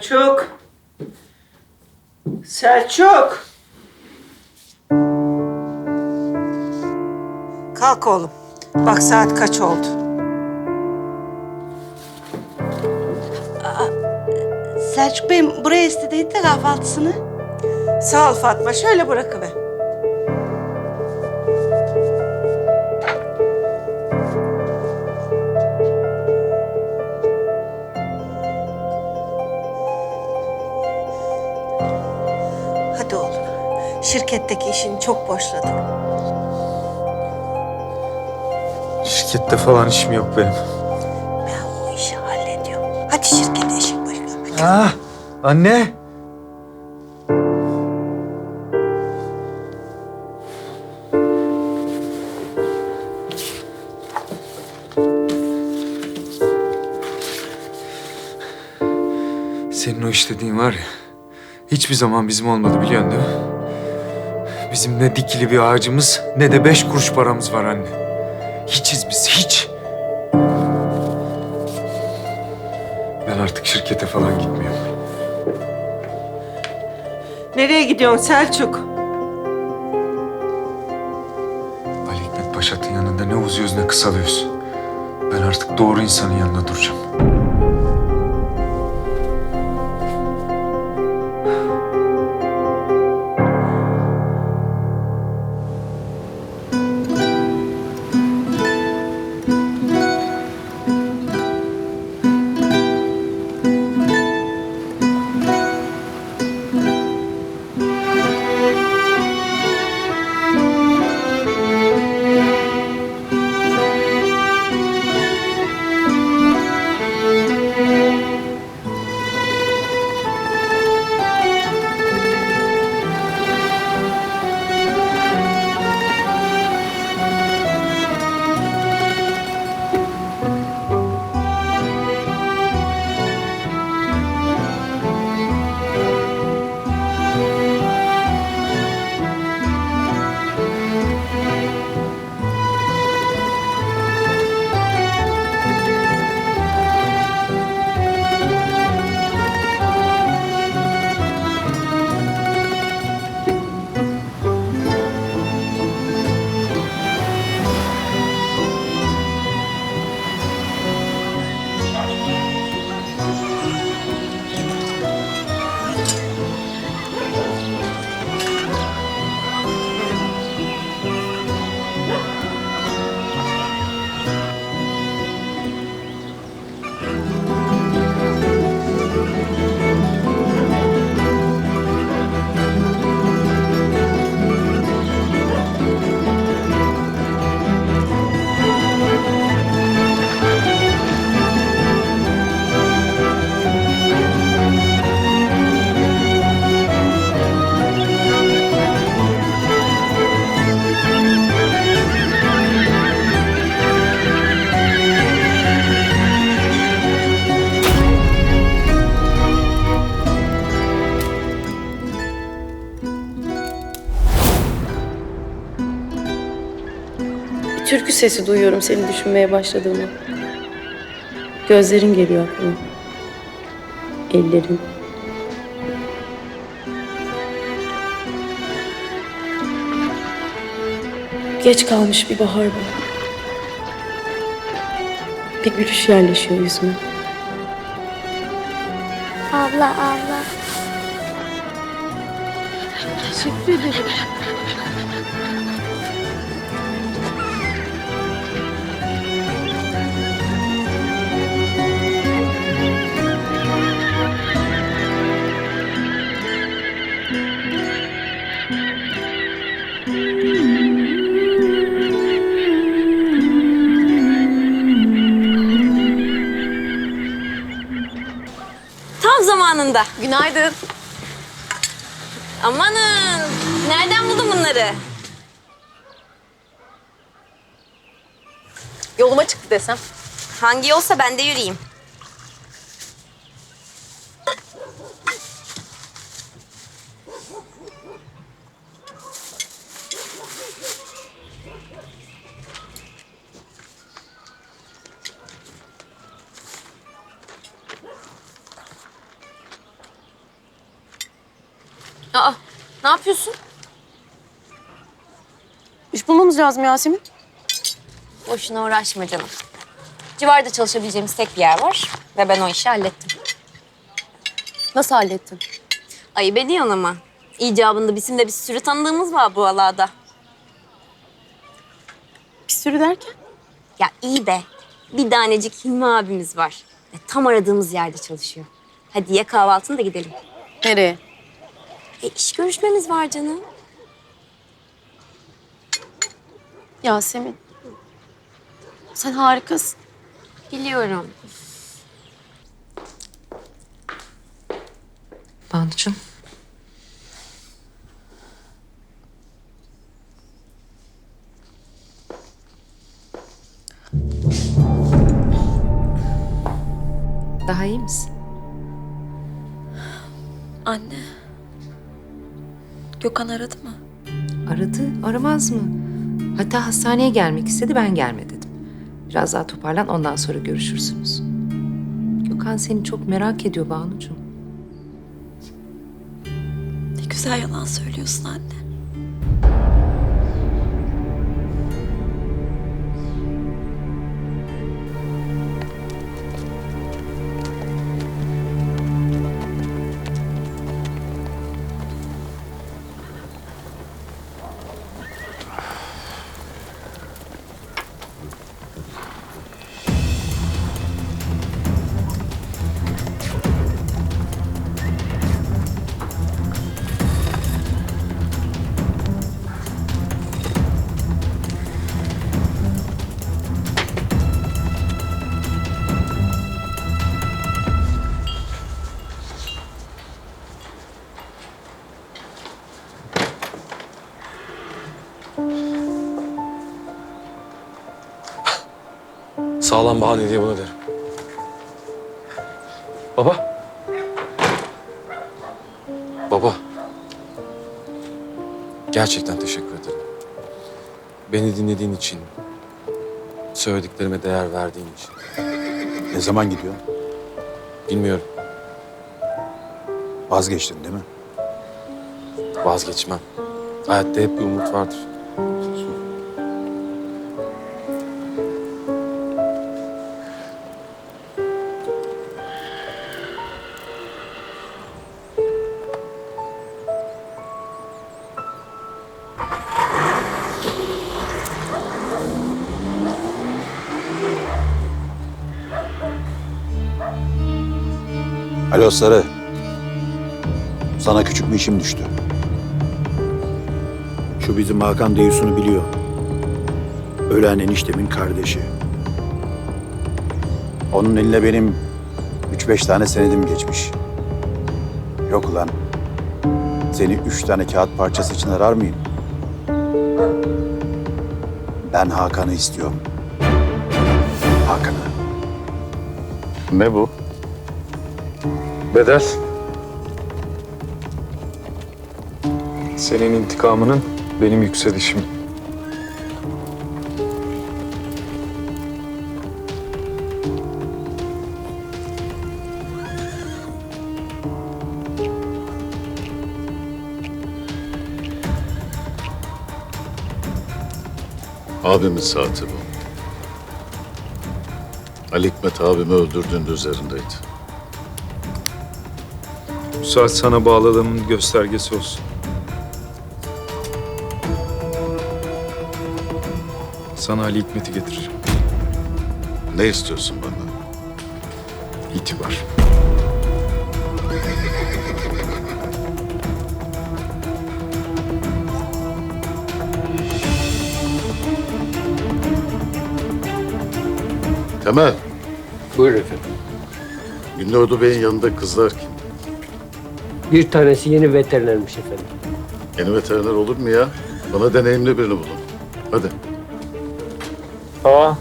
Selçuk. Selçuk. Kalk oğlum. Bak saat kaç oldu. Selçuk Bey buraya istediydi de kahvaltısını. Sağ ol Fatma. Şöyle bırakıver. Hadi oğlum. Şirketteki işini çok boşladık. Şirkette falan işim yok benim. Ben o işi hallediyorum. Hadi şirkete işin başına. Hadi. Ah, anne. Senin o istediğin var ya, hiçbir zaman bizim olmadı biliyorsun değil mi? Bizim ne dikili bir ağacımız ne de beş kuruş paramız var anne. Hiçiz biz, hiç. Ben artık şirkete falan gitmiyorum. Nereye gidiyorsun Selçuk? Ali Hikmet Paşa'nın yanında ne uzuyoruz ne kısalıyoruz. Ben artık doğru insanın yanında duracağım. Türkü sesi duyuyorum seni düşünmeye başladığımı. Gözlerin geliyor aklıma. Ellerin. Geç kalmış bir bahar bu. Bir gülüş yerleşiyor yüzüme. Abla abla. Tam zamanında. Günaydın. Amanın. Nereden buldun bunları? Yoluma çıktı desem. Hangi yolsa ben de yürüyeyim. Aa, ne yapıyorsun? İş bulmamız lazım Yasemin. Boşuna uğraşma canım. Civarda çalışabileceğimiz tek bir yer var ve ben o işi hallettim. Nasıl hallettin? Ayıp ediyorsun ama. İcabında bizim de bir sürü tanıdığımız var bu alada. Bir sürü derken? Ya iyi be. Bir tanecik Hilmi abimiz var. Ve tam aradığımız yerde çalışıyor. Hadi ye kahvaltını da gidelim. Nereye? E iş görüşmemiz var canım. Yasemin. Sen harikasın. Biliyorum. Banucuğum. Daha iyi misin? Anne. Gökhan aradı mı? Aradı, aramaz mı? Hatta hastaneye gelmek istedi, ben gelme dedim. Biraz daha toparlan, ondan sonra görüşürsünüz. Gökhan seni çok merak ediyor Banucuğum. Ne güzel yalan söylüyorsun anne. Sağlam bahane diye buna derim. Baba. Baba. Gerçekten teşekkür ederim. Beni dinlediğin için, söylediklerime değer verdiğin için. Ne zaman gidiyor? Bilmiyorum, Vazgeçtin değil mi? vazgeçmem. Hayatta hep bir umut vardır. Alo Sarı. Sana küçük bir işim düştü. Şu bizim Hakan Deyus'unu biliyor. Ölen eniştemin kardeşi. Onun eline benim üç beş tane senedim geçmiş. Yok ulan. Seni üç tane kağıt parçası için arar mıyım? Ben Hakan'ı istiyorum. Hakan'ı. Ne bu? Bedel. Senin intikamının benim yükselişim. Abimin saati bu. Ali Hikmet abimi öldürdüğünde üzerindeydi. Bu saat sana bağladığımın göstergesi olsun. Sana Ali Hikmet'i getireceğim. Ne istiyorsun benden? İtibar. Temel, Buyurun efendim. Gündoğdu Bey'in yanında kızlar kim? Bir tanesi yeni veterinermiş efendim. Yeni veteriner olur mu ya? Bana deneyimli birini bulun. Hadi. Aa,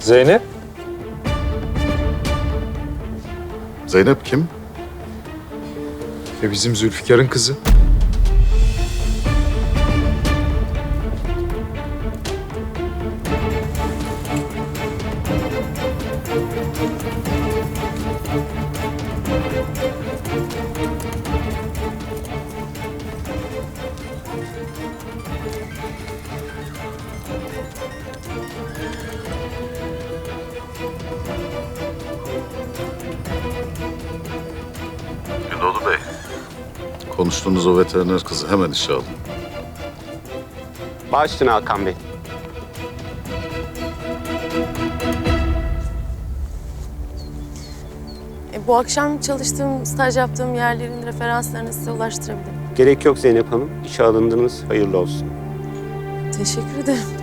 Zeynep? Zeynep kim? E bizim Zülfikar'ın kızı. Konuştuğunuz o veteriner kızı hemen işe alın. Baş üstüne Hakan Bey. E, bu akşam çalıştığım, staj yaptığım yerlerin referanslarını size ulaştırabilirim. Gerek yok Zeynep Hanım. İşe alındınız. Hayırlı olsun. Teşekkür ederim.